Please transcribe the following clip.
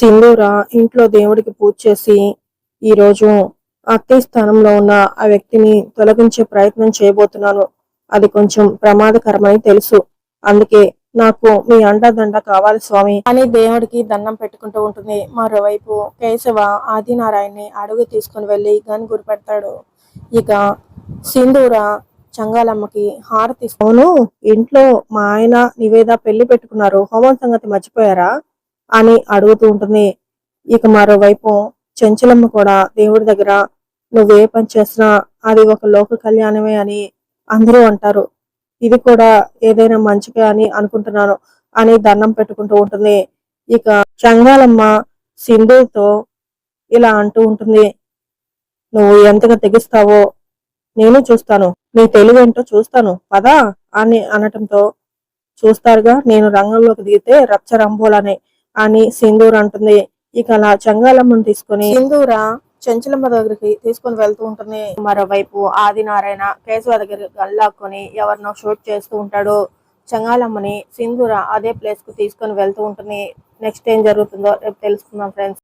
సింధూర ఇంట్లో దేవుడికి పూజ చేసి ఈ రోజు అత్తయ్య స్థానంలో ఉన్న ఆ వ్యక్తిని తొలగించే ప్రయత్నం చేయబోతున్నాను అది కొంచెం ప్రమాదకరమని తెలుసు. అందుకే నాకు మీ అండదండ కావాలి స్వామి. అని దేవుడికి దండం పెట్టుకుంటూ ఉంటుంది. మరోవైపు కేశవ ఆదినారాయణని అడుగు తీసుకుని వెళ్ళి గన్ గురిపెడతాడు ఇక సింధూర చంగాలమ్మకి హారతి అవును ఇంట్లో మా ఆయన నివేద పెళ్ళి పెట్టుకున్నారు. హోమం సంగతి మర్చిపోయారా? అని అడుగుతూ ఉంటుంది. ఇక మరోవైపు చెంచలమ్మ కూడా దేవుడి దగ్గర నువ్వు ఏ పని చేసినా అది ఒక లోక కళ్యాణమే అని అందరూ అంటారు. ఇది కూడా ఏదైనా మంచిగా అని అనుకుంటున్నాను అని దండం పెట్టుకుంటూ ఉంటుంది. ఇక చంగాలమ్మ సింధుతో ఇలా అంటూ ఉంటుంది. నువ్వు ఎంతగా తెగిస్తావో నేను చూస్తాను. నీ తెలివేంటో చూస్తాను. పదా అని అనటంతో చూస్తారుగా నేను రంగంలోకి దిగితే రచ్చ రంబోలనే అని సింధూర్ అంటుంది. ఇక అలా చంగాలమ్మను తీసుకొని సింధూర చెంచలమ్మ దగ్గరికి తీసుకొని వెళ్తూ ఉంటుంది. మరోవైపు ఆదినారాయణ కేశవ దగ్గర గల్లాక్కొని ఎవరినో షూట్ చేస్తూ ఉంటాడు. చంగాలమ్మని సింధూర అదే ప్లేస్కు తీసుకొని వెళ్తూ ఉంటుంది. నెక్స్ట్ ఏం జరుగుతుందో రేపు తెలుసుకుందాం ఫ్రెండ్స్